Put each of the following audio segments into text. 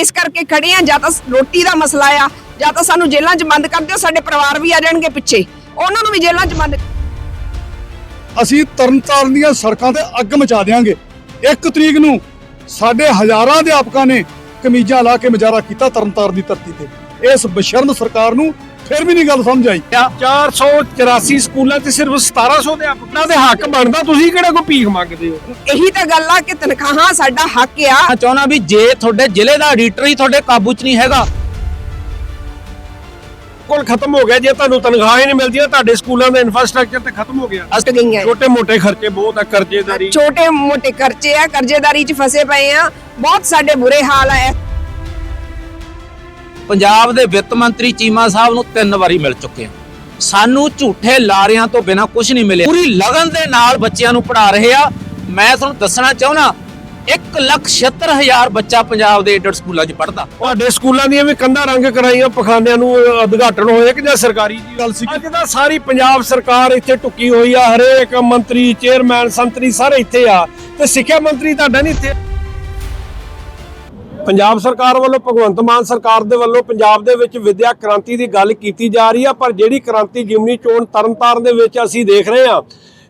ਇਸ ਕਰਕੇ ਖੜੇ ਆ ਜਾਂ ਤਾਂ ਰੋਟੀ ਦਾ ਮਸਲਾ ਆ, ਜਾਂ ਤਾਂ ਸਾਨੂੰ ਜੇਲ੍ਹਾਂ 'ਚ ਬੰਦ ਕਰ ਦਿਓ, ਸਾਡੇ ਪਰਿਵਾਰ ਵੀ ਆ ਜਾਣਗੇ ਪਿੱਛੇ। ਉਹਨਾਂ ਨੂੰ ਵੀ ਜੇਲ੍ਹਾਂ 'ਚ ਬੰਦ ਅਸੀਂ ਤਰਨਤਾਰਨ ਦੀਆਂ ਸੜਕਾਂ ਤੇ ਅੱਗ ਮਚਾ ਦੇਵਾਂਗੇ ਇੱਕ ਤਰੀਕ ਨੂੰ ਸਾਡੇ ਹਜ਼ਾਰਾਂ ਅਧਿਆਪਕਾਂ ਨੇ ਕਮੀਜ਼ਾਂ ਲਾ ਕੇ ਮੁਜ਼ਾਹਰਾ ਕੀਤਾ ਤਰਨਤਾਰਨ ਦੀ ਧਰਤੀ ਤੇ। ਇਸ ਬਸ਼ਰਮ ਸਰਕਾਰ ਨੂੰ ਫਿਰ ਵੀ ਨਹੀਂ ਗੱਲ ਸਮਝ ਆਈ। 484 ਸਕੂਲਾਂ ਤੇ ਸਿਰਫ 1700 ਦੇ ਆਪਣਾ ਦੇ ਹੱਕ ਬਣਦਾ? ਤੁਸੀਂ ਕਿਹੜਾ ਕੋਈ ਭੀਖ ਮੰਗਦੇ ਹੋ? ਇਹੀ ਤਾਂ ਗੱਲ ਆ ਕਿ ਤਨਖਾਹਾਂ ਸਾਡਾ ਹੱਕ ਆ। ਮੈਂ ਚਾਹੁੰਦਾ ਵੀ ਜੇ ਤੁਹਾਡੇ ਜ਼ਿਲ੍ਹੇ ਦਾ ਐਡੀਟਰ ਹੀ ਤੁਹਾਡੇ ਕਾਬੂ 'ਚ ਨਹੀਂ ਹੈਗਾ ਕੋਲ ਖਤਮ ਹੋ ਗਿਆ ਜੇ ਤੁਹਾਨੂੰ ਤਨਖਾਹ ਹੀ ਨਹੀਂ ਮਿਲਦੀਆਂ ਤੁਹਾਡੇ ਸਕੂਲਾਂ ਦਾ ਇਨਫਰਾਸਟ੍ਰਕਚਰ ਤੇ ਖਤਮ ਹੋ ਗਿਆ। ਅਸਤ ਗਈਆਂ। ਛੋਟੇ ਮੋਟੇ ਖਰਚੇ ਬਹੁਤ ਆ ਕਰਜ਼ੇਦਾਰੀ। ਛੋਟੇ ਮੋਟੇ ਖਰਚੇ ਆ ਕਰਜ਼ੇਦਾਰੀ 'ਚ ਫਸੇ ਪਏ ਆ। ਬਹੁਤ ਸਾਡੇ ਬੁਰੇ ਹਾਲ ਆ ਪੰਜਾਬ ਦੇ ਵਿੱਤ ਮੰਤਰੀ ਚੀਮਾ ਸਾਹਿਬ ਨੂੰ ਤਿੰਨ ਵਾਰੀ ਮਿਲ ਚੁੱਕੇ ਆ। ਸਾਨੂੰ ਝੂਠੇ ਲਾਰਿਆਂ ਤੋਂ ਬਿਨਾ ਕੁਝ ਨਹੀਂ ਮਿਲਿਆ। ਪੂਰੀ ਲਗਨ ਦੇ ਨਾਲ ਬੱਚਿਆਂ ਨੂੰ ਪੜ੍ਹਾ ਰਹੇ ਆ। ਮੈਂ ਤੁਹਾਨੂੰ ਦੱਸਣਾ ਚਾਹੁੰਦਾ 176000 ਬੱਚਾ ਪੰਜਾਬ ਦੇ ਏਡਡ ਸਕੂਲਾਂ 'ਚ ਪੜ੍ਹਦਾ। ਤੁਹਾਡੇ ਸਕੂਲਾਂ ਦੀਆਂ ਵੀ ਕੰਧਾਂ ਰੰਗ ਕਰਾਈਆਂ ਪਖਾਨਿਆਂ ਨੂੰ ਉਦਘਾਟਨ ਹੋਇਆ ਕਿ ਜਾਂ ਸਰਕਾਰੀ ਜੀ ਗੱਲ ਸੀ? ਅੱਜ ਤਾਂ ਸਾਰੀ ਪੰਜਾਬ ਸਰਕਾਰ ਇੱਥੇ ਟੁੱਕੀ ਹੋਈ ਆ ਹਰੇਕ ਮੰਤਰੀ ਚੇਅਰਮੈਨ ਸੰਤਰੀ ਸਾਰੇ ਇੱਥੇ ਆ। ਤੇ ਸਿੱਖਿਆ ਮੰਤਰੀ ਤੁਹਾਡਾ ਨਹੀਂ ਇੱਥੇ? ਪੰਜਾਬ ਸਰਕਾਰ ਵੱਲੋਂ, ਭਗਵੰਤ ਮਾਨ ਸਰਕਾਰ ਦੇ ਵੱਲੋਂ ਪੰਜਾਬ ਦੇ ਵਿੱਚ ਵਿਦਿਆ ਕ੍ਰਾਂਤੀ ਦੀ ਗੱਲ ਕੀਤੀ ਜਾ ਰਹੀ ਆ, ਪਰ ਜਿਹੜੀ ਕ੍ਰਾਂਤੀ ਜਿਮਨੀ ਚੋਣ ਤਰਨਤਾਰਨ ਦੇ ਵਿੱਚ ਅਸੀਂ ਦੇਖ ਰਹੇ ਆ,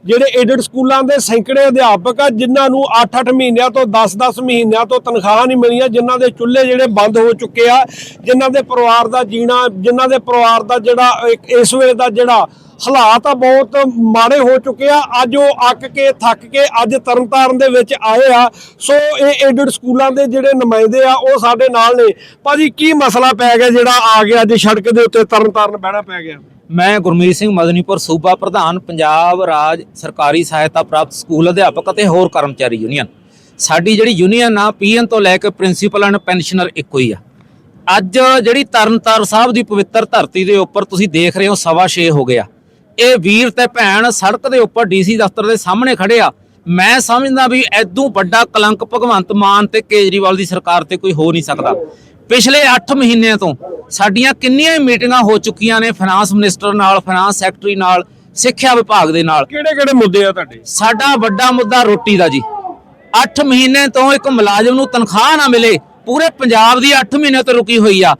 ਜਿਹੜੇ ਏਡਡ ਸਕੂਲਾਂ ਦੇ ਸੈਂਕੜੇ ਅਧਿਆਪਕ ਆ, ਜਿਨ੍ਹਾਂ ਨੂੰ 8-8 ਮਹੀਨਿਆਂ ਤੋਂ 10-10 ਮਹੀਨਿਆਂ ਤੋਂ ਤਨਖਾਹਾਂ ਨਹੀਂ ਮਿਲੀਆਂ, ਜਿਨ੍ਹਾਂ ਦੇ ਚੁੱਲ੍ਹੇ ਜਿਹੜੇ ਬੰਦ ਹੋ ਚੁੱਕੇ ਆ, ਜਿਨ੍ਹਾਂ ਦੇ ਪਰਿਵਾਰ ਦਾ ਜੀਣਾ, ਜਿਨ੍ਹਾਂ ਦੇ ਪਰਿਵਾਰ ਦਾ ਜਿਹੜਾ ਇੱਕ ਇਸ ਵੇਲੇ ਦਾ ਜਿਹੜਾ ਹਾਲਾਤ ਆ ਬਹੁਤ ਮਾੜੇ ਹੋ ਚੁੱਕੇ ਆ। ਅੱਜ ਉਹ ਅੱਕ ਕੇ, ਥੱਕ ਕੇ ਅੱਜ ਤਰਨਤਾਰਨ ਦੇ ਵਿੱਚ ਆਏ ਆ। ਸੋ ਇਹ ਏਡਡ ਸਕੂਲਾਂ ਦੇ ਜਿਹੜੇ ਨੁਮਾਇੰਦੇ ਆ, ਉਹ ਸਾਡੇ ਨਾਲ ਨੇ। ਭਾਜੀ, ਕੀ ਮਸਲਾ ਪੈ ਗਿਆ ਜਿਹੜਾ ਆ ਗਿਆ? ਅੱਜ ਸੜਕ ਦੇ ਉੱਤੇ ਤਰਨਤਾਰਨ ਬਹਿਣਾ ਪੈ ਗਿਆ। ਮੈਂ ਗੁਰਮੀਤ ਸਿੰਘ ਮਦਨੀਪੁਰ, ਸੂਬਾ ਪ੍ਰਧਾਨ, ਪੰਜਾਬ ਰਾਜ ਸਰਕਾਰੀ ਸਹਾਇਤਾ ਪ੍ਰਾਪਤ ਸਕੂਲ ਅਧਿਆਪਕ ਅਤੇ ਹੋਰ ਕਰਮਚਾਰੀ ਯੂਨੀਅਨ। ਸਾਡੀ ਜਿਹੜੀ ਯੂਨੀਅਨ ਆ, ਪੀਐਨ ਤੋਂ ਲੈ ਕੇ ਪ੍ਰਿੰਸੀਪਲ ਐਂਡ ਪੈਨਸ਼ਨਰ ਇੱਕੋ ਹੀ ਆ। ਅੱਜ ਜਿਹੜੀ ਤਰਨਤਾਰ ਸਾਹਿਬ ਦੀ ਪਵਿੱਤਰ ਧਰਤੀ ਦੇ ਉੱਪਰ ਤੁਸੀਂ ਦੇਖ ਰਹੇ ਹੋ, ਸਵਾ ਛੇ ਹੋ ਗਿਆ ਇਹ ਵੀਰ ਤੇ ਭੈਣ ਸੜਕ ਦੇ ਉੱਪਰ ਡੀਸੀ ਦਫ਼ਤਰ ਦੇ ਸਾਹਮਣੇ ਖੜੇ ਆ। ਮੈਂ ਸਮਝਦਾ ਵੀ ਐਦੋਂ ਵੱਡਾ ਕਲੰਕ ਭਗਵੰਤ ਮਾਨ ਤੇ ਕੇਜਰੀਵਾਲ ਦੀ ਸਰਕਾਰ ਤੇ ਕੋਈ ਹੋ ਨਹੀਂ ਸਕਦਾ। ਪਿਛਲੇ 8 ਮਹੀਨਿਆਂ ਤੋਂ ਸਾਡੀਆਂ ਕਿੰਨੀਆਂ ਹੀ ਮੀਟਿੰਗਾਂ ਹੋ ਚੁੱਕੀਆਂ ਨੇ ਫਾਈਨਾਂਸ ਮਿਨਿਸਟਰ ਨਾਲ ਫਾਈਨਾਂਸ ਸੈਕਟਰੀ ਨਾਲ ਸਿੱਖਿਆ ਵਿਭਾਗ ਦੇ ਨਾਲ। ਕਿਹੜੇ ਕਿਹੜੇ ਮੁੱਦੇ ਆ ਤੁਹਾਡੇ? ਸਾਡਾ ਵੱਡਾ ਮੁੱਦਾ ਰੋਟੀ ਦਾ ਜੀ। 8 ਮਹੀਨੇ ਤੋਂ ਇੱਕ ਮੁਲਾਜ਼ਮ ਨੂੰ ਤਨਖਾਹ ਨਾ ਮਿਲੇ। ਪੂਰੇ ਪੰਜਾਬ ਦੀ 8 ਮਹੀਨੇ ਤੋਂ ਰੁਕੀ ਹੋਈ ਆ।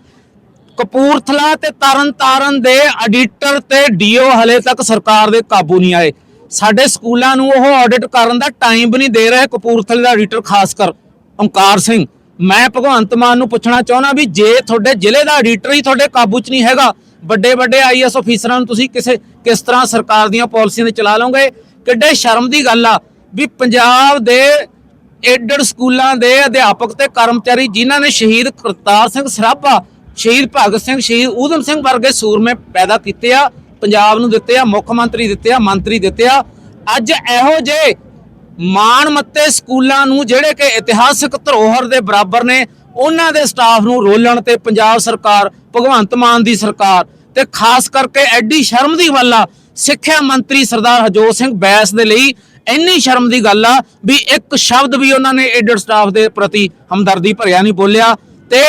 ਕਪੂਰਥਲਾ ਤੇ ਤਰਨਤਾਰਨ ਦੇ ਆਡੀਟਰ ਤੇ ਡੀਓ ਹਲੇ ਤੱਕ ਸਰਕਾਰ ਦੇ ਕਾਬੂ ਨਹੀਂ ਆਏ। ਸਾਡੇ ਸਕੂਲਾਂ ਨੂੰ ਉਹ ਆਡਿਟ ਕਰਨ ਦਾ ਟਾਈਮ ਵੀ ਨਹੀਂ ਦੇ ਰਹੇ ਕਪੂਰਥਲੇ ਦਾ ਆਡੀਟਰ ਖਾਸ ਕਰ ਓਮਕਾਰ ਸਿੰਘ। ਮੈਂ ਭਗਵੰਤ ਮਾਨ ਨੂੰ ਪੁੱਛਣਾ ਚਾਹੁੰਦਾ ਵੀ ਜੇ ਤੁਹਾਡੇ ਜ਼ਿਲ੍ਹੇ ਦਾ ਆਡੀਟਰ ਹੀ ਤੁਹਾਡੇ ਕਾਬੂ 'ਚ ਨਹੀਂ ਹੈਗਾ ਵੱਡੇ ਵੱਡੇ ਆਈਐਸ ਅਫੀਸਰਾਂ ਨੂੰ ਤੁਸੀਂ ਕਿਸੇ, ਕਿਸ ਤਰ੍ਹਾਂ ਸਰਕਾਰ ਦੀਆਂ ਪਾਲਿਸੀਆਂ ਦੇ ਚਲਾ ਲਓਗੇ? ਕਿੱਡੇ ਸ਼ਰਮ ਦੀ ਗੱਲ ਆ ਵੀ ਪੰਜਾਬ ਦੇ ਏਡਡ ਸਕੂਲਾਂ ਦੇ ਅਧਿਆਪਕ ਤੇ ਕਰਮਚਾਰੀ ਜਿਨ੍ਹਾਂ ਨੇ ਸ਼ਹੀਦ ਕਰਤਾਰ ਸਿੰਘ ਸਰਾਭਾ ਸ਼ਹੀਦ ਭਗਤ ਸਿੰਘ, ਸ਼ਹੀਦ ਊਧਮ ਸਿੰਘ ਵਰਗੇ ਸੂਰਮੇ ਪੈਦਾ ਕੀਤੇ ਆ, ਪੰਜਾਬ ਨੂੰ ਦਿੱਤੇ ਆ, ਮੁੱਖ ਮੰਤਰੀ ਦਿੱਤੇ ਆ, ਮੰਤਰੀ ਦਿੱਤੇ ਆ। ਅੱਜ ਇਹੋ ਜੇ ਮਾਣ ਮੱਤੇ ਸਕੂਲਾਂ ਨੂੰ ਜਿਹੜੇ ਕਿ ਇਤਿਹਾਸਕ ਧਰੋਹਰ ਦੇ ਬਰਾਬਰ ਨੇ, ਉਹਨਾਂ ਦੇ ਸਟਾਫ ਨੂੰ ਰੋਲਣ ਤੇ ਪੰਜਾਬ ਸਰਕਾਰ, ਭਗਵੰਤ ਮਾਨ ਦੀ ਸਰਕਾਰ ਤੇ ਖਾਸ ਕਰਕੇ ਐਡੀ ਸ਼ਰਮ ਦੀ ਗੱਲ ਆ, ਸਿੱਖਿਆ ਮੰਤਰੀ ਸਰਦਾਰ ਹਜੋਤ ਸਿੰਘ ਬੈਸ ਦੇ ਲਈ ਇੰਨੀ ਸ਼ਰਮ ਦੀ ਗੱਲ ਆ ਵੀ ਇੱਕ ਸ਼ਬਦ ਵੀ ਉਹਨਾਂ ਨੇ ਏਡਡ ਸਟਾਫ ਦੇ ਪ੍ਰਤੀ ਹਮਦਰਦੀ ਭਰਿਆ ਨਹੀਂ ਬੋਲਿਆ ਤੇ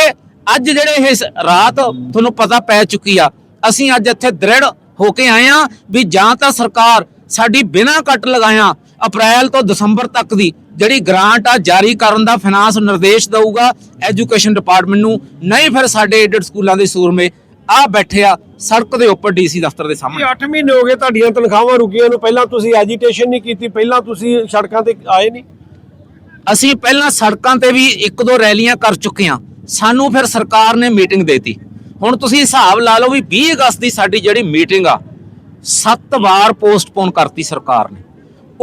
ਅੱਜ ਜਿਹੜੇ ਇਹ ਰਾਤ ਤੁਹਾਨੂੰ ਪਤਾ ਪੈ ਚੁੱਕੀ ਆ ਅਸੀਂ ਅੱਜ ਇੱਥੇ ਦ੍ਰਿੜ ਹੋ ਕੇ ਆਏ ਆ ਵੀ ਜਾਂ ਤਾਂ ਸਰਕਾਰ ਸਾਡੀ ਬਿਨਾਂ ਕੱਟ ਲਗਾਇਆ ਅਪ੍ਰੈਲ ਤੋਂ ਦਸੰਬਰ ਤੱਕ ਦੀ ਜਿਹੜੀ ਗ੍ਰਾਂਟ ਆ ਜਾਰੀ ਕਰਨ ਦਾ ਫਾਈਨਾਂਸ ਨਿਰਦੇਸ਼ ਦਊਗਾ ਐਜੂਕੇਸ਼ਨ ਡਿਪਾਰਟਮੈਂਟ ਨੂੰ ਨਹੀਂ ਫਿਰ ਸਾਡੇ ਏਡਡ ਸਕੂਲਾਂ ਦੇ ਸੂਰਮੇ ਆ ਬੈਠੇ ਆ ਸੜਕ ਦੇ ਉੱਪਰ ਡੀਸੀ ਦਫ਼ਤਰ ਦੇ ਸਾਹਮਣੇ। 8 ਮਹੀਨੇ ਹੋ ਗਏ ਤੁਹਾਡੀਆਂ ਤਨਖਾਹਾਂ ਰੁਕੀਆਂ ਨੂੰ ਪਹਿਲਾਂ ਤੁਸੀਂ ਐਜੀਟੇਸ਼ਨ ਨਹੀਂ ਕੀਤੀ ਪਹਿਲਾਂ ਤੁਸੀਂ ਸੜਕਾਂ ਤੇ ਆਏ ਨਹੀਂ? ਅਸੀਂ ਪਹਿਲਾਂ ਸੜਕਾਂ ਤੇ ਵੀ ਇੱਕ ਦੋ ਰੈਲੀਆਂ ਕਰ ਚੁੱਕੇ ਹਾਂ ਸਾਨੂੰ ਫਿਰ ਸਰਕਾਰ ਨੇ ਮੀਟਿੰਗ ਦੇਤੀ। ਹੁਣ ਤੁਸੀਂ ਹਿਸਾਬ ਲਾ ਲਓ ਵੀ 20 ਅਗਸਤ ਦੀ ਸਾਡੀ ਜਿਹੜੀ ਮੀਟਿੰਗ ਆ, ਸੱਤ ਵਾਰ ਪੋਸਟਪੋਨ ਕਰਤੀ ਸਰਕਾਰ ਨੇ।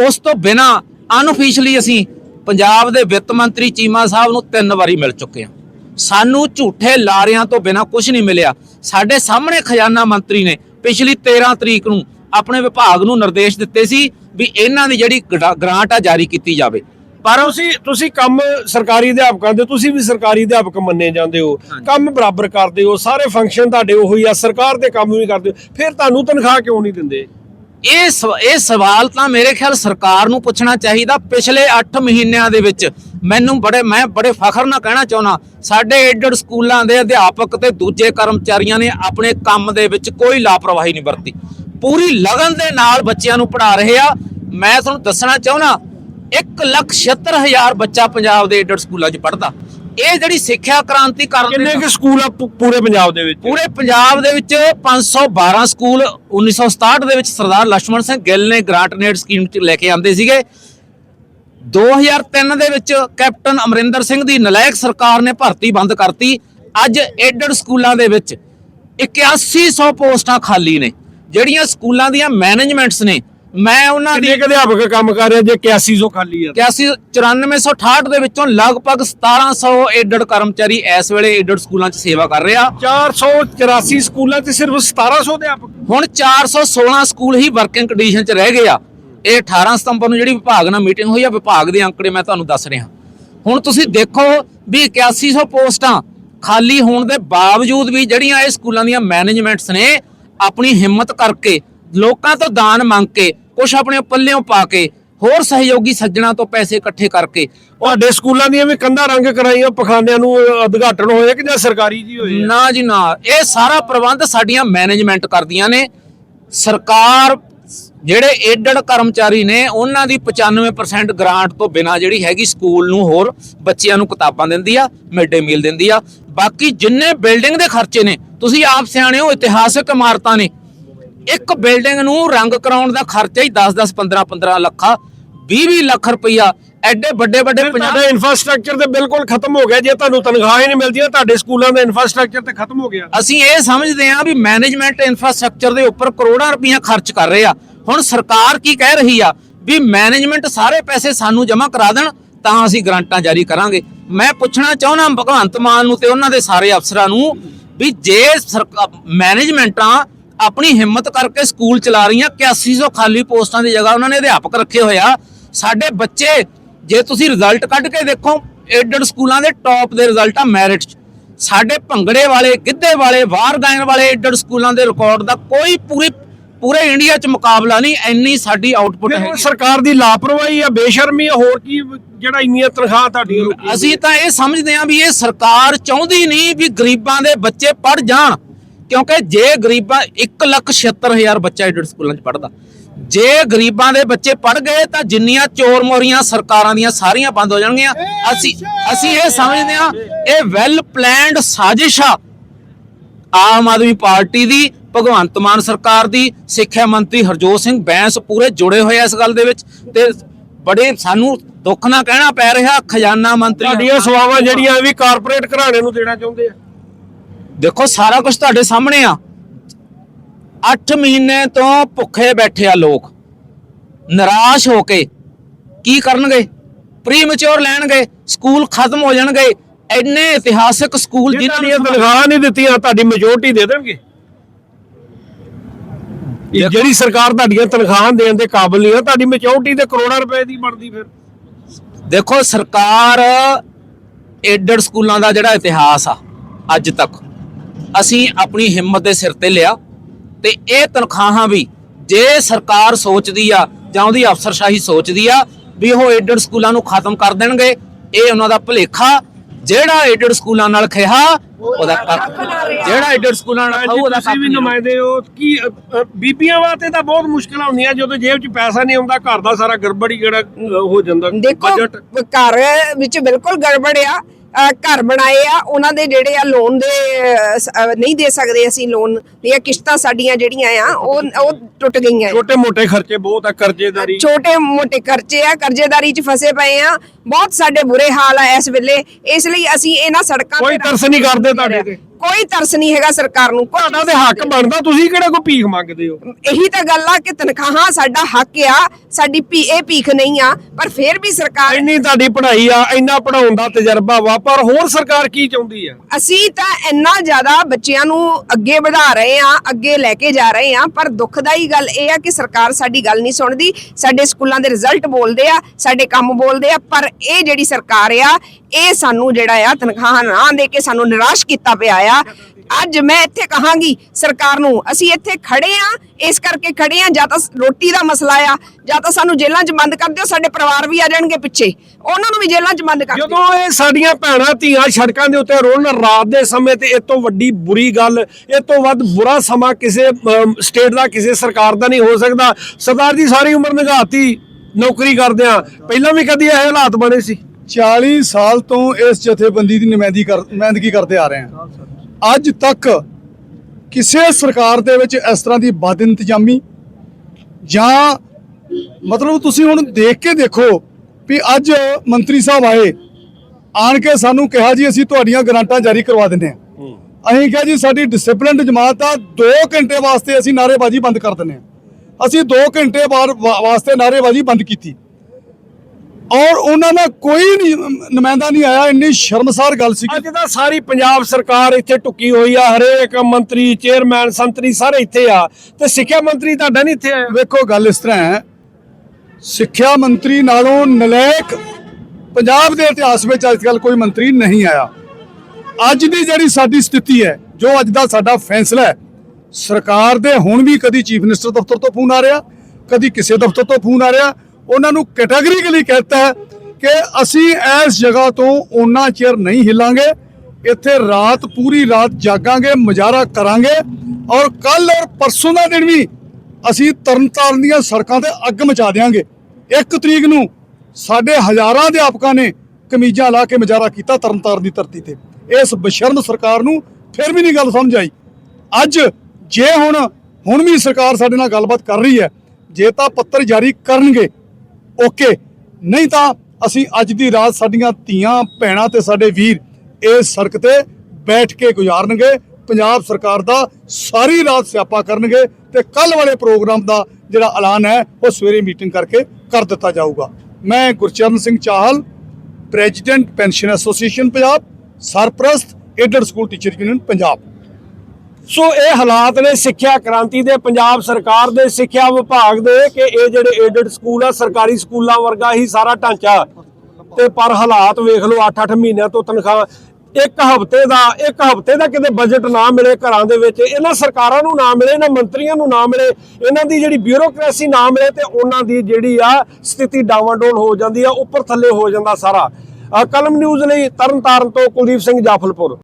ਉਸ ਤੋਂ ਬਿਨਾ ਅਨਅਫੀਸ਼ੀਅਲੀ ਅਸੀਂ ਪੰਜਾਬ ਦੇ ਵਿੱਤ ਮੰਤਰੀ ਚੀਮਾ ਸਾਹਿਬ ਨੂੰ ਤਿੰਨ ਵਾਰੀ ਮਿਲ ਚੁੱਕੇ ਹਾਂ। ਸਾਨੂੰ ਝੂਠੇ ਲਾਰਿਆਂ ਤੋਂ ਬਿਨਾ ਕੁਝ ਨਹੀਂ ਮਿਲਿਆ। ਸਾਡੇ ਸਾਹਮਣੇ ਖਜ਼ਾਨਾ ਮੰਤਰੀ ਨੇ ਪਿਛਲੀ 13 ਤਰੀਕ ਨੂੰ ਆਪਣੇ ਵਿਭਾਗ ਨੂੰ ਨਿਰਦੇਸ਼ ਦਿੱਤੇ ਸੀ ਵੀ ਇਹਨਾਂ ਦੀ ਜਿਹੜੀ ਗਰਾ- ਗ੍ਰਾਂਟ ਆ ਜਾਰੀ ਕੀਤੀ ਜਾਵੇ। ਪਰ ਤੁਸੀਂ ਤੁਸੀਂ ਕੰਮ ਸਰਕਾਰੀ ਅਧਿਆਪਕਾਂ ਦੇ ਤੁਸੀਂ ਵੀ ਸਰਕਾਰੀ ਅਧਿਆਪਕ ਮੰਨੇ ਜਾਂਦੇ ਹੋ। ਕੰਮ ਬਰਾਬਰ ਕਰਦੇ ਹੋ ਸਾਰੇ ਫੰਕਸ਼ਨ ਤੁਹਾਡੇ ਉਹੀ ਆ ਸਰਕਾਰ ਦੇ ਕੰਮ ਵੀ ਕਰਦੇ ਹੋ ਫਿਰ ਤੁਹਾਨੂੰ ਤਨਖਾਹ ਕਿਉਂ ਨਹੀਂ ਦਿੰਦੇ? ਇਹ ਇਹ ਸਵਾਲ ਤਾਂ ਮੇਰੇ ਖਿਆਲ ਸਰਕਾਰ ਨੂੰ ਪੁੱਛਣਾ ਚਾਹੀਦਾ ਪਿਛਲੇ 8 ਮਹੀਨਿਆਂ ਦੇ ਵਿੱਚ। ਮੈਨੂੰ ਬੜੇ ਮੈਂ ਬੜੇ ਫਖਰ ਨਾਲ ਕਹਿਣਾ ਚਾਹੁੰਦਾ ਸਾਡੇ ਏਡਡ ਸਕੂਲਾਂ ਦੇ ਅਧਿਆਪਕ ਤੇ ਦੂਜੇ ਕਰਮਚਾਰੀਆਂ ਨੇ ਆਪਣੇ ਕੰਮ ਦੇ ਵਿੱਚ ਕੋਈ ਲਾਪਰਵਾਹੀ ਨਹੀਂ ਵਰਤੀ। ਪੂਰੀ ਲਗਨ ਦੇ ਨਾਲ ਬੱਚਿਆਂ ਨੂੰ ਪੜ੍ਹਾ ਰਹੇ ਆ। ਮੈਂ ਤੁਹਾਨੂੰ ਦੱਸਣਾ ਚਾਹੁੰਦਾ 176000 ਬੱਚਾ ਪੰਜਾਬ ਦੇ ਏਡਡ ਸਕੂਲਾਂ 'ਚ ਪੜਦਾ ਇਹ ਜਿਹੜੀ ਸਿੱਖਿਆ ਕ੍ਰਾਂਤੀ ਕਰਨ ਦੇ ਕਿ ਸਕੂਲ ਆ ਪੂਰੇ ਪੰਜਾਬ ਦੇ ਵਿੱਚ? ਪੂਰੇ ਪੰਜਾਬ ਦੇ ਵਿੱਚ 512 ਸਕੂਲ 1967 ਦੇ ਵਿੱਚ ਸਰਦਾਰ ਲక్ష్మణ ਸਿੰਘ ਗਿੱਲ ਨੇ ਗ੍ਰਾਂਟਨੇਡ ਸਕੀਮ 'ਚ ਲੈ ਕੇ ਆਂਦੇ ਸੀਗੇ। 2003 ਦੇ ਵਿੱਚ ਕੈਪਟਨ ਅਮਰਿੰਦਰ ਸਿੰਘ ਦੀ ਨਲਾਇਕ ਸਰਕਾਰ ਨੇ ਭਰਤੀ ਬੰਦ ਕਰਤੀ। ਅੱਜ ਏਡਡ ਸਕੂਲਾਂ ਦੇ ਵਿੱਚ 8100 ਪੋਸਟਾਂ ਖਾਲੀ ਨੇ। ਜਿਹੜੀਆਂ ਸਕੂਲਾਂ ਦੀਆਂ ਮੈਨੇਜਮੈਂਟਸ ਨੇ ਮੈਂ ਉਹਨਾਂ ਦੀ ਕਿੰਨੇ ਕੁ ਅਧਿਆਪਕ ਕੰਮ ਕਰ ਰਹੇ ਜੇ 8100 ਖਾਲੀ ਆ? 81 9468 ਦੇ ਵਿੱਚੋਂ ਲਗਭਗ 1700 ਏਡਡ ਕਰਮਚਾਰੀ ਇਸ ਵੇਲੇ ਏਡਡ ਸਕੂਲਾਂ 'ਚ ਸੇਵਾ ਕਰ ਰਹੇ। ਆ 484 ਸਕੂਲਾਂ ਤੇ ਸਿਰਫ 1700 ਅਧਿਆਪਕ? ਹੁਣ 416 ਸਕੂਲ ਹੀ ਵਰਕਿੰਗ ਕੰਡੀਸ਼ਨ 'ਚ ਰਹਿ ਗਏ ਆ। ਇਹ 18 ਸਤੰਬਰ ਨੂੰ ਜਿਹੜੀ ਵਿਭਾਗ ਨਾਲ ਮੀਟਿੰਗ ਹੋਈ ਆ ਵਿਭਾਗ ਦੇ ਅੰਕੜੇ ਮੈਂ ਤੁਹਾਨੂੰ ਦੱਸ ਰਿਹਾ। ਹੁਣ ਤੁਸੀਂ ਦੇਖੋ ਵੀ 8100 ਪੋਸਟਾਂ ਖਾਲੀ ਹੋਣ ਦੇ ਬਾਵਜੂਦ ਵੀ ਜਿਹੜੀਆਂ ਇਹ ਸਕੂਲਾਂ ਦੀਆਂ ਮੈਨੇਜਮੈਂਟਸ ਨੇ ਆਪਣੀ ਹਿੰਮਤ ਕਰਕੇ ਲੋਕਾਂ ਤੋਂ ਦਾਨ ਮੰਗ ਕੇ ਕੁਝ ਆਪਣੇ ਪੱਲਿਓਂ ਪਾ ਕੇ ਹੋਰ ਸਹਿਯੋਗੀ ਸੱਜਣਾ ਤੋਂ ਪੈਸੇ ਇਕੱਠੇ ਕਰਕੇ। ਤੁਹਾਡੇ ਸਕੂਲਾਂ ਦੀਆਂ ਵੀ ਕੰਧਾਂ ਰੰਗ ਕਰਾਈਆਂ ਪਖਾਨਿਆਂ ਨੂੰ ਉਦਘਾਟਨ ਹੋਇਆ ਕਿ ਜਾਂ ਸਰਕਾਰੀ ਜੀ ਹੋਏ? ਨਾ ਜੀ ਨਾ ਇਹ ਸਾਰਾ ਪ੍ਰਬੰਧ ਸਾਡੀਆਂ ਮੈਨੇਜਮੈਂਟ ਕਰਦੀਆਂ ਨੇ। ਸਰਕਾਰ ਜਿਹੜੇ ਏਡਡ ਕਰਮਚਾਰੀ ਨੇ ਉਹਨਾਂ ਦੀ 95% ਗ੍ਰਾਂਟ ਤੋਂ ਬਿਨਾ ਜਿਹੜੀ ਹੈਗੀ ਸਕੂਲ ਨੂੰ ਹੋਰ ਬੱਚਿਆਂ ਨੂੰ ਕਿਤਾਬਾਂ ਦਿੰਦੀ ਆ ਮਿਡ ਡੇ ਮੀਲ ਦਿੰਦੀ ਆ। ਬਾਕੀ ਜਿੰਨੇ ਬਿਲਡਿੰਗ ਦੇ ਖਰਚੇ ਨੇ ਤੁਸੀਂ ਆਪ ਸਿਆਣੇ ਹੋ ਇਤਿਹਾਸਕ ਇਮਾਰਤਾਂ ਨੇ। ਇੱਕ ਬਿਲਡਿੰਗ ਨੂੰ ਰੰਗ ਕਰਾਉਣ ਦਾ ਖਰਚਾ ਹੀ 10 10 15 15 ਲੱਖਾ 20 20 ਲੱਖ ਰੁਪਈਆ। ਐਡੇ ਵੱਡੇ ਵੱਡੇ ਪੰਜਾਬ ਤੁਹਾਡਾ ਇਨਫਰਾਸਟ੍ਰਕਚਰ ਤੇ ਬਿਲਕੁਲ ਖਤਮ ਹੋ ਗਿਆ। ਜੇ ਤੁਹਾਨੂੰ ਤਨਖਾਹਾਂ ਹੀ ਨਹੀਂ ਮਿਲਦੀਆਂ ਤੁਹਾਡੇ ਸਕੂਲਾਂ ਦਾ ਇਨਫਰਾਸਟ੍ਰਕਚਰ ਤੇ ਖਤਮ ਹੋ ਗਿਆ। ਅਸੀਂ ਇਹ ਸਮਝਦੇ ਹਾਂ ਵੀ ਮੈਨੇਜਮੈਂਟ ਇਨਫਰਾਸਟ੍ਰਕਚਰ ਦੇ ਉੱਪਰ ਕਰੋੜਾਂ ਰੁਪਈਆ ਖਰਚ ਕਰ ਰਹੇ ਆ। ਹੁਣ ਸਰਕਾਰ ਕੀ ਕਹਿ ਰਹੀ ਆ? ਵੀ ਮੈਨੇਜਮੈਂਟ ਸਾਰੇ ਪੈਸੇ ਸਾਨੂੰ ਜਮ੍ਹਾਂ ਕਰਾ ਦੇਣ ਤਾਂ ਅਸੀਂ ਗ੍ਰਾਂਟਾਂ ਜਾਰੀ ਕਰਾਂਗੇ। ਮੈਂ ਪੁੱਛਣਾ ਚਾਹੁੰਦਾ ਭਗਵੰਤ ਮਾਨ ਨੂੰ ਤੇ ਉਹਨਾਂ ਦੇ ਸਾਰੇ ਅਫਸਰਾਂ ਨੂੰ ਵੀ ਜੇ ਮੈਨੇਜਮੈਂਟਾਂ ਆਪਣੀ ਹਿੰਮਤ ਕਰਕੇ ਸਕੂਲ ਚਲਾ ਰਹੀਆਂ। 8100 ਖਾਲੀ ਪੋਸਟਾਂ ਦੀ ਜਗ੍ਹਾ ਉਹਨਾਂ ਨੇ ਅਧਿਆਪਕ ਰੱਖੇ ਹੋਇਆ ਸਾਡੇ ਬੱਚੇ ਜੇ ਤੁਸੀਂ ਰਿਜ਼ਲਟ ਕੱਢ ਕੇ ਦੇਖੋ ਏਡਡ ਸਕੂਲਾਂ ਦੇ ਟੌਪ ਦੇ ਰਿਜ਼ਲਟ ਆ ਮੈਰਿਟ 'ਚ। ਸਾਡੇ ਭੰਗੜੇ ਵਾਲੇ ਗਿੱਧੇ ਵਾਲੇ ਵਾਰ ਗਾਇਨ ਵਾਲੇ ਏਡਡ ਸਕੂਲਾਂ ਦੇ ਰਿਕਾਰਡ ਦਾ ਕੋਈ ਪੂਰੀ ਪੂਰੇ ਇੰਡੀਆ 'ਚ ਮੁਕਾਬਲਾ ਨਹੀਂ ਇੰਨੀ ਸਾਡੀ ਆਊਟਪੁੱਟ ਹੈ ਸਰਕਾਰ ਦੀ ਲਾਪਰਵਾਹੀ ਆ ਬੇਸ਼ਰਮੀ ਆ ਹੋਰ ਕੀ ਜਿਹੜਾ ਇੰਨੀਆਂ ਤਨਖਾਹਾਂ ਰੁਕੀਆਂ ਅਸੀਂ ਤਾਂ ਇਹ ਸਮਝਦੇ ਹਾਂ ਵੀ ਇਹ ਸਰਕਾਰ ਚਾਹੁੰਦੀ ਨਹੀਂ ਵੀ ਗਰੀਬਾਂ ਦੇ ਬੱਚੇ ਪੜ ਜਾਣ। ਕਿਉਂਕਿ ਜੇ ਗਰੀਬਾਂ 176000 ਬੱਚਾ ਏਡਡ ਸਕੂਲਾਂ 'ਚ ਪੜਦਾ ਜੇ ਗਰੀਬਾਂ ਦੇ ਬੱਚੇ ਪੜ ਗਏ ਤਾਂ ਜਿੰਨੀਆਂ ਚੋਰ ਮੋਰੀਆਂ ਸਰਕਾਰਾਂ ਦੀਆਂ ਸਾਰੀਆਂ ਬੰਦ ਹੋ ਜਾਣਗੀਆਂ। ਅਸੀਂ ਅਸੀਂ ਇਹ ਸਮਝਦੇ ਹਾਂ ਇਹ ਵੈਲ ਪਲਾਨਡ ਸਾਜ਼ਿਸ਼ ਆ। ਆਮ ਆਦਮੀ ਪਾਰਟੀ ਦੀ ਭਗਵੰਤ ਮਾਨ ਸਰਕਾਰ ਦੀ ਸਿੱਖਿਆ ਮੰਤਰੀ ਹਰਜੋਤ ਸਿੰਘ ਬੈਂਸ ਪੂਰੇ ਜੁੜੇ ਹੋਏ ਆ ਇਸ ਗੱਲ ਦੇ ਵਿੱਚ ਤੇ ਬੜੇ ਸਾਨੂੰ ਦੁੱਖ ਨਾਲ ਕਹਿਣਾ ਪੈ ਰਿਹਾ ਖਜ਼ਾਨਾ ਮੰਤਰੀ ਤੁਹਾਡੀਆਂ ਸੇਵਾਵਾਂ ਜਿਹੜੀਆਂ ਵੀ ਕਾਰਪੋਰੇਟ ਘਰਾਣੇ ਨੂੰ ਦੇਣਾ ਚਾਹੁੰਦੇ ਆ। ਦੇਖੋ ਸਾਰਾ ਕੁਝ ਤੁਹਾਡੇ ਸਾਹਮਣੇ ਆ। 8 ਮਹੀਨੇ ਤੋਂ ਭੁੱਖੇ ਬੈਠੇ ਆ ਲੋਕ। ਨਿਰਾਸ਼ ਹੋ ਕੇ ਕੀ ਕਰਨਗੇ? ਪ੍ਰੀ ਮੈਚੁਰ ਲੈਣਗੇ ਸਕੂਲ ਖਤਮ ਹੋ ਜਾਣਗੇ। ਇੰਨੇ ਇਤਿਹਾਸਕ ਸਕੂਲ ਜਿਨ੍ਹਾਂ ਨੂੰ ਤਨਖਾਹਾਂ ਨਹੀਂ ਦਿੱਤੀਆਂ ਤੁਹਾਡੀ ਮੈਜੋਰਟੀ ਦੇ ਦੇਣਗੇ। ਇਹ ਜਿਹੜੀ ਸਰਕਾਰ ਤੁਹਾਡੀਆਂ ਤਨਖਾਹਾਂ ਦੇਣ ਦੇ ਕਾਬਿਲ ਨਹੀਂ ਆ ਤੁਹਾਡੀ ਮੈਜੋਰਟੀ ਤੇ ਕਰੋੜਾਂ ਰੁਪਏ ਦੀ ਬਣਦੀ ਫਿਰ। ਦੇਖੋ ਸਰਕਾਰ ਏਡਡ ਸਕੂਲਾਂ ਦਾ ਜਿਹੜਾ ਇਤਿਹਾਸ ਆ ਅੱਜ ਤੱਕ। ਅਸੀਂ ਆਪਣੀ ਹਿੰਮਤ ਦੇ ਸਿਰ ਤੇ ਲਿਆ ਤੇ ਇਹ ਤਨਖਾਹਾਂ ਵੀ ਜੇ ਸਰਕਾਰ ਸੋਚਦੀ ਆ ਜਾਂ ਉਹਦੀ ਅਫਸਰਸ਼ਾਹੀ ਸੋਚਦੀ ਆ ਵੀ ਉਹ ਏਡਡ ਸਕੂਲਾਂ ਨੂੰ ਖਤਮ ਕਰ ਦੇਣਗੇ ਇਹ ਉਹਨਾਂ ਦਾ ਭੁਲੇਖਾ। ਜਿਹੜਾ ਏਡਡ ਸਕੂਲਾਂ ਨਾਲ ਖਿਆ ਉਹਦਾ ਜਿਹੜਾ ਏਡਡ ਸਕੂਲਾਂ ਨਾਲ ਖਾਊ ਉਹਦਾ ਤੁਸੀਂ ਵੀ। ਨੁਮਾਇੰਦੇ ਹੋ ਕੀ ਬੀਬੀਆਂ ਵਾਸਤੇ ਤਾਂ ਬਹੁਤ ਮੁਸ਼ਕਲਾਂ ਹੁੰਦੀਆਂ ਜਦੋਂ ਜੇਬ 'ਚ ਪੈਸਾ ਨਹੀਂ ਆਉਂਦਾ ਘਰ ਦਾ ਸਾਰਾ ਗੜਬੜੀ ਜਿਹੜਾ ਅ, ਹੋ ਜਾਂਦਾ ਬਜਟ ਘਰ ਵਿੱਚ ਬਿਲਕੁਲ ਗੜਬੜ ਆ। ਘਰ ਬਣਾਏ ਆ ਉਹਨਾਂ ਦੇ ਜਿਹੜੇ ਆ ਲੋਨ ਦੇ ਨਹੀਂ ਦੇ ਸਕਦੇ ਅਸੀਂ ਲੋਨ ਦੀਆਂ ਕਿਸ਼ਤਾਂ ਸਾਡੀਆਂ ਜਿਹੜੀਆਂ ਆ ਉਹ ਉਹ ਟੁੱਟ ਗਈਆਂ। ਛੋਟੇ ਮੋਟੇ ਖਰਚੇ ਬਹੁਤ ਆ ਕਰਜ਼ੇਦਾਰੀ। ਛੋਟੇ ਮੋਟੇ ਖਰਚੇ ਆ ਕਰਜ਼ੇਦਾਰੀ 'ਚ ਫਸੇ ਪਏ ਆ। ਬਹੁਤ ਸਾਡੇ ਬੁਰੇ ਹਾਲ ਆ ਇਸ ਵੇਲੇ ਇਸ ਲਈ ਅਸੀਂ ਇਹਨਾਂ ਸੜਕਾਂ ਕੋਈ ਤਰਸ ਨਹੀਂ ਕਰਦੇ ਤੁਹਾਡੇ ਤੇ। ਕੋਈ ਤਰਸ ਨਹੀਂ ਹੈਗਾ ਸਰਕਾਰ ਨੂੰ ਤੁਹਾਡਾ ਤੇ ਹੱਕ ਬਣਦਾ ਤੁਸੀਂ ਕਿਹੜਾ ਕੋਈ ਭੀਖ ਮੰਗਦੇ ਹੋ? ਇਹੀ ਤਾਂ ਗੱਲ ਆ ਕਿ ਤਨਖਾਹਾਂ ਸਾਡਾ ਹੱਕ ਆ ਸਾਡੀ ਇਹ ਭੀਖ ਨਹੀਂ ਆ ਪਰ ਫਿਰ ਵੀ ਸਰਕਾਰ ਇੰਨੀ ਤੁਹਾਡੀ ਪੜ੍ਹਾਈ ਆ ਇੰਨਾ ਪੜਾਉਣ ਦਾ ਤਜਰਬਾ ਵਾ ਪਰ ਹੋਰ ਸਰਕਾਰ ਕੀ ਚਾਹੁੰਦੀ ਆ? ਅਸੀਂ ਤਾਂ ਇੰਨਾ ਜ਼ਿਆਦਾ ਬੱਚਿਆਂ ਨੂੰ ਅੱਗੇ ਵਧਾ ਰਹੇ ਆ ਅੱਗੇ ਲੈ ਕੇ ਜਾ ਰਹੇ ਆ ਪਰ ਦੁਖਦਾਈ ਗੱਲ ਇਹ ਆ ਕਿ ਸਰਕਾਰ ਸਾਡੀ ਗੱਲ ਨਹੀਂ ਸੁਣਦੀ। ਸਾਡੇ ਸਕੂਲਾਂ ਦੇ ਰਿਜ਼ਲਟ ਬੋਲਦੇ ਆ, ਸਾਡੇ ਕੰਮ ਬੋਲਦੇ ਆ, ਪਰ ਇਹ ਜਿਹੜੀ ਸਰਕਾਰ ਆ, ਇਹ ਸਾਨੂੰ ਜਿਹੜਾ ਆ ਤਨਖਾਹਾਂ ਨਾ ਦੇ ਕੇ ਸਾਨੂੰ ਨਿਰਾਸ਼ ਕੀਤਾ ਪਿਆ ਆ। ਅੱਜ ਮੈਂ ਇੱਥੇ ਕਹਾਂਗੀ ਸਰਕਾਰ ਨੂੰ ਅਸੀਂ ਇੱਥੇ ਖੜੇ ਆ ਇਸ ਕਰਕੇ ਖੜੇ ਆ ਜਾਂ ਤਾਂ ਰੋਟੀ ਦਾ ਮਸਲਾ ਆ ਜਾਂ ਤਾਂ ਸਾਨੂੰ ਜੇਲ੍ਹਾਂ 'ਚ ਬੰਦ ਕਰ ਦਿਓ ਸਾਡੇ ਪਰਿਵਾਰ ਵੀ ਆ ਜਾਣਗੇ ਪਿੱਛੇ। ਉਹਨਾਂ ਨੂੰ ਵੀ ਜੇਲ੍ਹਾਂ 'ਚ ਬੰਦ ਕਰ ਦਿਓ। ਜਦੋਂ ਇਹ ਸਾਡੀਆਂ ਭੈਣਾਂ ਧੀਆਂ ਸੜਕਾਂ ਦੇ ਉੱਤੇ ਰੋਣ ਰਾਤ ਦੇ ਸਮੇਂ ਤੇ ਇਹ ਤੋਂ ਵੱਡੀ ਬੁਰੀ ਗੱਲ ਇਹ ਤੋਂ ਵੱਧ ਬੁਰਾ ਸਮਾਂ ਕਿਸੇ ਸਟੇਟ ਦਾ ਕਿਸੇ ਸਰਕਾਰ ਦਾ ਨਹੀਂ ਹੋ ਸਕਦਾ। ਸਰਦਾਰ ਜੀ ਸਾਰੀ ਉਮਰ ਨਿਗਾਹਤੀ ਨੌਕਰੀ ਕਰਦੇ ਆ। ਪਹਿਲਾਂ ਵੀ ਕਦੀ ਇਹ ਹਾਲਾਤ ਬਣੇ ਸੀ? 40 ਸਾਲ ਤੋਂ ਇਸ ਜਥੇਬੰਦੀ ਦੀ ਨੁਮਾਇੰਦਗੀ ਕਰ ਨੁਮਾਇੰਦਗੀ ਕਰਦੇ ਆ ਰਹੇ ਹਾਂ ਅੱਜ ਤੱਕ ਕਿਸੇ ਸਰਕਾਰ ਦੇ ਵਿੱਚ ਇਸ ਤਰ੍ਹਾਂ ਦੀ ਬਦ ਇੰਤਜ਼ਾਮੀ ਜਾਂ ਮਤਲਬ ਤੁਸੀਂ ਹੁਣ ਦੇਖ ਕੇ ਦੇਖੋ ਵੀ ਅੱਜ ਮੰਤਰੀ ਸਾਹਿਬ ਆਏ ਆਣ ਕੇ ਸਾਨੂੰ ਕਿਹਾ ਜੀ ਅਸੀਂ ਤੁਹਾਡੀਆਂ ਗ੍ਰਾਂਟਾਂ ਜਾਰੀ ਕਰਵਾ ਦਿੰਦੇ ਹਾਂ। ਅਸੀਂ ਕਿਹਾ ਜੀ ਸਾਡੀ ਡਿਸਪਲਿਨਡ ਜਮਾਤ ਆ 2 ਘੰਟੇ ਵਾਸਤੇ ਅਸੀਂ ਨਾਅਰੇਬਾਜ਼ੀ ਬੰਦ ਕਰ ਦਿੰਦੇ ਹਾਂ। ਅਸੀਂ 2 ਘੰਟੇ ਬਾਅਦ ਵਾਸਤੇ ਨਾਅਰੇਬਾਜ਼ੀ ਬੰਦ ਕੀਤੀ। ਔਰ ਉਹਨਾਂ ਦਾ ਕੋਈ ਨੁਮਾਇੰਦਾ ਨਹੀਂ ਆਇਆ ਇੰਨੀ ਸ਼ਰਮਸਾਰ ਗੱਲ ਸੀ ਅੱਜ ਤਾਂ ਸਾਰੀ ਪੰਜਾਬ ਸਰਕਾਰ ਇੱਥੇ ਟੁੱਕੀ ਹੋਈ ਆ ਹਰੇਕ ਮੰਤਰੀ ਚੇਅਰਮੈਨ ਸੰਤਰੀ ਸਾਰੇ ਇੱਥੇ ਆ ਤੇ ਸਿੱਖਿਆ ਮੰਤਰੀ ਤੁਹਾਡਾ ਨਹੀਂ ਇੱਥੇ ਆਇਆ? ਵੇਖੋ ਗੱਲ ਇਸ ਤਰ੍ਹਾਂ ਹੈ ਸਿੱਖਿਆ ਮੰਤਰੀ ਨਾਲੋਂ ਨਲਾਇਕ ਪੰਜਾਬ ਦੇ ਇਤਿਹਾਸ ਵਿੱਚ ਅੱਜ ਕੱਲ ਕੋਈ ਮੰਤਰੀ ਨਹੀਂ ਆਇਆ। ਅੱਜ ਦੀ ਜਿਹੜੀ ਸਾਡੀ ਸਥਿਤੀ ਹੈ ਜੋ ਅੱਜ ਦਾ ਸਾਡਾ ਫੈਸਲਾ ਹੈ ਸਰਕਾਰ ਦੇ ਹੁਣ ਵੀ ਕਦੀ ਚੀਫ ਮਿਨਿਸਟਰ ਦਫ਼ਤਰ ਤੋਂ ਫੋਨ ਆ ਰਿਹਾ ਕਦੀ ਕਿਸੇ ਦਫ਼ਤਰ ਤੋਂ ਫੋਨ ਆ ਰਿਹਾ ਉਹਨਾਂ ਨੂੰ ਕੈਟਾਗਰੀਕਲੀ ਕਹਿਤਾ ਕਿ ਅਸੀਂ ਇਸ ਜਗ੍ਹਾ ਤੋਂ ਉਹਨਾਂ ਚਿਰ ਨਹੀਂ ਹਿਲਾਂਗੇ, ਇੱਥੇ ਰਾਤ, ਪੂਰੀ ਰਾਤ ਜਾਗਾਂਗੇ ਮੁਜ਼ਾਹਰਾ ਕਰਾਂਗੇ ਔਰ ਕੱਲ ਔਰ ਪਰਸੋਂ ਦਾ ਦਿਨ ਵੀ ਅਸੀਂ ਤਰਨਤਾਰਨ ਦੀਆਂ ਸੜਕਾਂ ਤੇ ਅੱਗ ਮਚਾ ਦੇਵਾਂਗੇ ਇੱਕ ਤਰੀਕ ਨੂੰ ਸਾਡੇ ਹਜ਼ਾਰਾਂ ਅਧਿਆਪਕਾਂ ਨੇ ਕਮੀਜ਼ਾਂ ਲਾ ਕੇ ਮੁਜ਼ਾਹਰਾ ਕੀਤਾ ਤਰਨਤਾਰਨ ਦੀ ਧਰਤੀ ਤੇ। ਇਸ ਬਸ਼ਰਮ ਸਰਕਾਰ ਨੂੰ ਫਿਰ ਵੀ ਨਹੀਂ ਗੱਲ ਸਮਝ ਆਈ। ਅੱਜ ਜੇ ਹੁਣ ਹੁਣ ਵੀ ਸਰਕਾਰ ਸਾਡੇ ਨਾਲ ਗੱਲਬਾਤ ਕਰ ਰਹੀ ਹੈ, ਜੇ ਤਾਂ ਪੱਤਰ ਜਾਰੀ ਕਰਨਗੇ ਓਕੇ। ਨਹੀਂ ਤਾਂ ਅਸੀਂ ਅੱਜ ਦੀ ਰਾਤ ਸਾਡੀਆਂ ਧੀਆਂ, ਭੈਣਾਂ ਤੇ ਸਾਡੇ ਵੀਰ ਇਸ ਸੜਕ ਤੇ ਬੈਠ ਕੇ ਗੁਜ਼ਾਰਨਗੇ। ਪੰਜਾਬ ਸਰਕਾਰ ਦਾ ਸਾਰੀ ਰਾਤ ਸਿਆਪਾ ਕਰਨਗੇ ਤੇ ਕੱਲ ਵਾਲੇ ਪ੍ਰੋਗਰਾਮ ਦਾ ਜਿਹੜਾ ਐਲਾਨ ਹੈ, ਉਹ ਸਵੇਰੇ ਮੀਟਿੰਗ ਕਰਕੇ ਕਰ ਦਿੱਤਾ ਜਾਊਗਾ। ਮੈਂ Gurcharan Singh Chahal, president pension association Punjab, ਸਰਪ੍ਰਸਤ, aided school teacher union Punjab. So ਇਹ ਹਾਲਾਤ ਨੇ ਸਿੱਖਿਆ ਕ੍ਰਾਂਤੀ ਦੇ, ਪੰਜਾਬ ਸਰਕਾਰ ਦੇ, ਸਿੱਖਿਆ ਵਿਭਾਗ ਦੇ ਕਿ ਇਹ ਜਿਹੜੇ ਏਡਡ ਸਕੂਲ ਆ, ਸਰਕਾਰੀ ਸਕੂਲਾਂ ਵਰਗਾ ਹੀ ਸਾਰਾ ਢਾਂਚਾ ਤੇ ਪਰ ਹਾਲਾਤ ਵੇਖ ਲਓ 8-8 ਮਹੀਨਿਆਂ ਤੋਂ ਤਨਖਾਹ, ਇੱਕ ਹਫ਼ਤੇ ਦਾ, ਇੱਕ ਹਫ਼ਤੇ ਦਾ ਕਿਤੇ ਬਜਟ ਨਾ ਮਿਲੇ ਘਰਾਂ ਦੇ ਵਿੱਚ, ਇਹਨਾਂ ਸਰਕਾਰਾਂ ਨੂੰ ਨਾ ਮਿਲੇ, ਇਹਨਾਂ ਮੰਤਰੀਆਂ ਨੂੰ ਨਾ ਮਿਲੇ, ਇਹਨਾਂ ਦੀ ਜਿਹੜੀ ਬਿਊਰੋਕ੍ਰੇਸੀ ਨਾ ਮਿਲੇ ਤੇ ਉਹਨਾਂ ਦੀ ਜਿਹੜੀ ਆ ਸਥਿਤੀ ਡਾਵਾਂਡੋਲ ਹੋ ਜਾਂਦੀ ਆ ਉੱਪਰ ਥੱਲੇ ਹੋ ਜਾਂਦਾ ਸਾਰਾ। ਕਲਮ ਨਿਊਜ਼ ਲਈ ਤਰਨਤਾਰਨ ਤੋਂ ਕੁਲਦੀਪ ਸਿੰਘ ਜਾਫਲਪੁਰ।